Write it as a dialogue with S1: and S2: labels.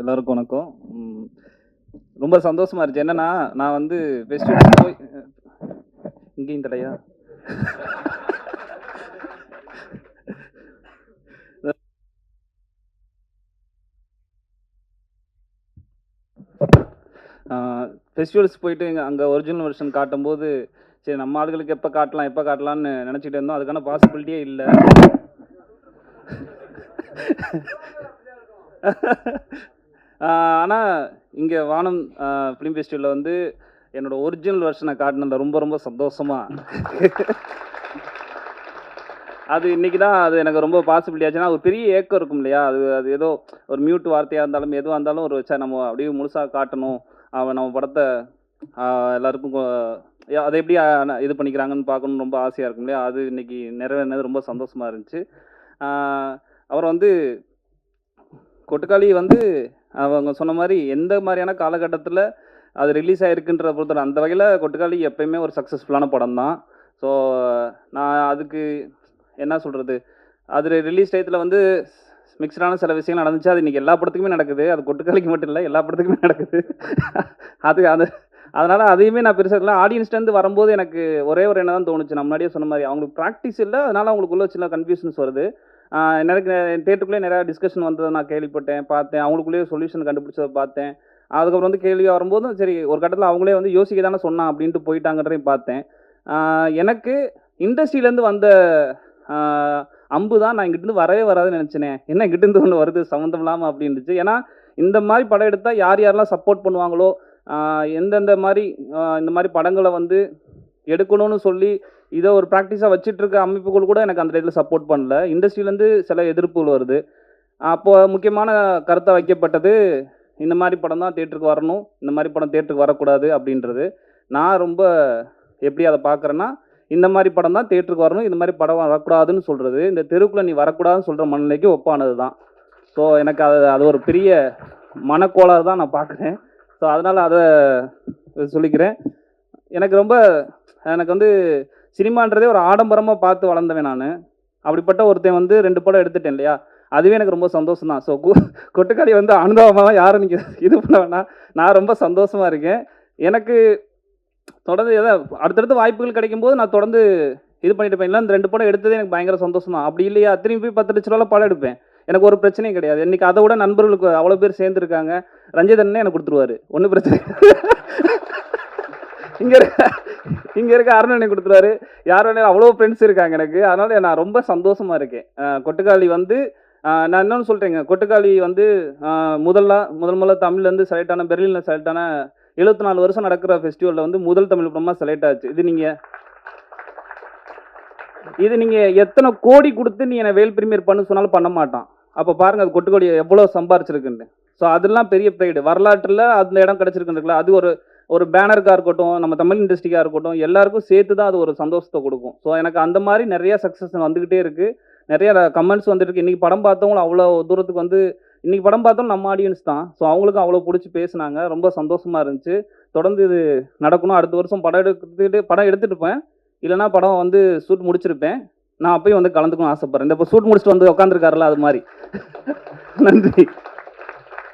S1: எல்லாருக்கும் வணக்கம். ரொம்ப சந்தோஷமா இருந்துச்சு. என்னன்னா நான் வந்து ஃபெஸ்டிவல் போய் இங்கேயும் தடையா? ஃபெஸ்டிவல்ஸ் போயிட்டு அங்கே ஒரிஜினல் வெர்ஷன் காட்டும்போது சரி நம்ம ஆளுகளுக்கு எப்போ காட்டலாம் எப்போ காட்டலாம்னு நினச்சிட்டு இருந்தோம். அதுக்கான பாசிபிலிட்டியே இல்லை. ஆனால் இங்கே வானம் ஃபிலிம் ஃபெஸ்டிவலில் வந்து என்னோட ஒரிஜினல் வெர்ஷனை காட்டினதில் ரொம்ப ரொம்ப சந்தோஷமாக அது இன்னைக்கு தான் அது எனக்கு ரொம்ப பாசிபிலிட்டி ஆச்சுன்னா ஒரு பெரிய ஏக்கம் இருக்கும் இல்லையா? அது அது ஏதோ ஒரு மியூட் வார்த்தையாக இருந்தாலும் எதுவாக இருந்தாலும் ஒரு வச்சா நம்ம அப்படியே முழுசாக காட்டணும். அவன் நம்ம படத்தை எல்லாருக்கும் அதை எப்படி இது பண்ணிக்கிறாங்கன்னு பார்க்கணும்னு ரொம்ப ஆசையாக இருக்கும் இல்லையா? அது இன்னைக்கு நிறைவேறினது ரொம்ப சந்தோஷமாக இருந்துச்சு. அப்புறம் வந்து கொட்டுக்காளி வந்து அவங்க சொன்ன மாதிரி எந்த மாதிரியான காலகட்டத்தில் அது ரிலீஸ் ஆகிருக்குன்ற பொறுத்தவரை அந்த வகையில் கொட்டுக்காளி எப்பயுமே ஒரு சக்ஸஸ்ஃபுல்லான படம் தான் ஸோ நான் அதுக்கு என்ன சொல்கிறது அது ரிலீஸ் டயத்தில் வந்து மிக்சடான சில விஷயங்கள் நடந்துச்சு. அது இன்றைக்கி எல்லா படத்துக்குமே நடக்குது. அது கொட்டுக்காளிக்கு மட்டும் இல்லை எல்லா படத்துக்குமே நடக்குது. அது அது அதனால் அதையுமே நான் பெருசாக இல்லை ஆடியன்ஸ்லேருந்து வரும்போது எனக்கு ஒரே ஒரு என்ன தான் தோணுச்சு. நான் முன்னாடியே சொன்ன மாதிரி அவங்களுக்கு ப்ராக்டிஸ் இல்லை. அதனால் அவங்களுக்குள்ள சின்ன கன்ஃபியூஷன்ஸ் வருது நிறைய எனக்கு தேட்டருக்குள்ளே நிறையா டிஸ்கஷன் வந்ததை நான் கேள்விப்பட்டேன் பார்த்தேன். அவங்களுக்குள்ளேயே சொல்யூஷன் கண்டுபிடிச்சதை பார்த்தேன். அதுக்கப்புறம் வந்து கேள்வியாக வரும்போதும் சரி ஒரு கட்டத்தில் அவங்களே வந்து யோசிக்க தானே சொன்னான் அப்படின்ட்டு போயிட்டாங்கன்றதையும் பார்த்தேன். எனக்கு இண்டஸ்ட்ரியிலேருந்து வந்த அம்பு தான் நான் இங்கிட்டிருந்து வரவே வராதுன்னு நினச்சினேன் என்ன இங்கிட்டிருந்து ஒன்று வருது? சம்மந்தம் இல்லாமல் அப்படின்னுச்சு. ஏன்னா இந்த மாதிரி படம் எடுத்தால் யார் யாரெல்லாம் சப்போர்ட் பண்ணுவாங்களோ எந்தெந்த மாதிரி இந்த மாதிரி படங்களை வந்து எடுக்கணும்னு சொல்லி இதை ஒரு ப்ராக்டிஸாக வச்சுட்டு இருக்க அமைப்புகள் கூட எனக்கு அந்த இதில் சப்போர்ட் பண்ணல. இண்டஸ்ட்ரியிலேருந்து சில எதிர்ப்புகள் வருது. அப்போது முக்கியமான கருத்தை வைக்கப்பட்டது இந்த மாதிரி படம் தான் தேட்டருக்கு வரணும் இந்த மாதிரி படம் தேட்டருக்கு வரக்கூடாது அப்படின்றது. நான் ரொம்ப எப்படி அதை பார்க்குறேன்னா இந்த மாதிரி படம் தான் தேட்டருக்கு வரணும் இந்த மாதிரி படம் வரக்கூடாதுன்னு சொல்கிறது இந்த தெருக்குள்ளே நீ வரக்கூடாதுன்னு சொல்கிற மனநிலைக்கு ஒப்பானது தான் ஸோ எனக்கு அது அது ஒரு பெரிய மனக்கோளாறு தான் நான் பார்க்குறேன். ஸோ அதனால் அதை சொல்லிக்கிறேன். எனக்கு ரொம்ப எனக்கு வந்து சினிமான்றதே ஒரு ஆடம்பரமாக பார்த்து வளர்ந்தவன் நான். அப்படிப்பட்ட ஒருத்தன் வந்து ரெண்டு படம் எடுத்துட்டேன் இல்லையா? அதுவே எனக்கு ரொம்ப சந்தோஷம் தான். ஸோ கொட்டுக்காளி வந்து அனுபவமாக யாரும் நீங்கள் இது பண்ண வேணாம். நான் ரொம்ப சந்தோஷமாக இருக்கேன். எனக்கு தொடர்ந்து எதாவது அடுத்தடுத்த வாய்ப்புகள் கிடைக்கும் போது நான் தொடர்ந்து இது பண்ணிட்டு இருப்பேன் இல்லை இந்த ரெண்டு படம் எடுத்ததே எனக்கு பயங்கர சந்தோஷம் தான். அப்படி இல்லையா? திரும்பி போய் பத்து லட்ச ரூபாவில் படம் எடுப்பேன். எனக்கு ஒரு பிரச்சனையும் கிடையாது. இன்னைக்கு அதை விட நண்பர்களுக்கு அவ்வளோ பேர் சேர்ந்துருக்காங்க. ரஞ்சிதன்னே எனக்கு கொடுத்துருவாரு. ஒன்றும் பிரச்சனை இங்கே இருக்க இங்கே இருக்க அருணனை கொடுத்துருவாரு. யார் வேணாலும் அவ்வளோ ஃப்ரெண்ட்ஸ் இருக்காங்க எனக்கு. அதனால நான் ரொம்ப சந்தோஷமாக இருக்கேன். கொட்டுக்காளி வந்து நான் இன்னொன்று சொல்கிறேங்க கொட்டுக்காளி வந்து முதல்ல முதல் முதல்ல தமிழ்லேருந்து செலக்ட் ஆன பெர்லினில் செலக்ட் ஆன எழுபத்தி நாலு வருஷம் நடக்கிற ஃபெஸ்டிவலில் வந்து முதல் தமிழ் படமாக செலக்ட் ஆச்சு. இது நீங்கள் இது நீங்கள் எத்தனை கோடி கொடுத்து நீ என்னை வேல் பிரீமியர் பண்ணு சொன்னாலும் பண்ண மாட்டான். அப்போ பாருங்கள் அது கொட்டுக்கொடி எவ்வளோ சம்பாரிச்சிருக்குன்னு. ஸோ அதெல்லாம் பெரிய ப்ரைடு வரலாற்றில் அந்த இடம் கிடச்சிருக்குன்றதுல அது ஒரு ஒரு பேனருக்காக இருக்கட்டும் நம்ம தமிழ் இண்டஸ்ட்ரிக்காக இருக்கட்டும் எல்லாருக்கும் சேர்த்து தான் அது ஒரு சந்தோஷத்தை கொடுக்கும். ஸோ எனக்கு அந்த மாதிரி நிறைய சக்ஸஸ் வந்துக்கிட்டே இருக்குது நிறைய கமெண்ட்ஸ் வந்துட்டு இன்றைக்கி படம் பார்த்தவங்களும் அவ்வளோ தூரத்துக்கு வந்து இன்றைக்கி படம் பார்த்தோம் நம்ம ஆடியன்ஸ் தான். ஸோ அவங்களுக்கும் அவ்வளோ பிடிச்சி பேசுனாங்க. ரொம்ப சந்தோஷமாக இருந்துச்சு. தொடர்ந்து இது நடக்கணும். அடுத்த வருஷம் படம் எடுத்துக்கிட்டு படம் எடுத்துகிட்டு இருப்பேன். இல்லைன்னா படம் வந்து ஷூட் முடிச்சிருப்பேன். நான் அப்பயும் வந்து கலந்துக்கணும் ஆசைப்பட்றேன். இந்த இப்போ சூட் முடிச்சுட்டு வந்து உட்காந்துருக்காருல அது மாதிரி. நன்றி.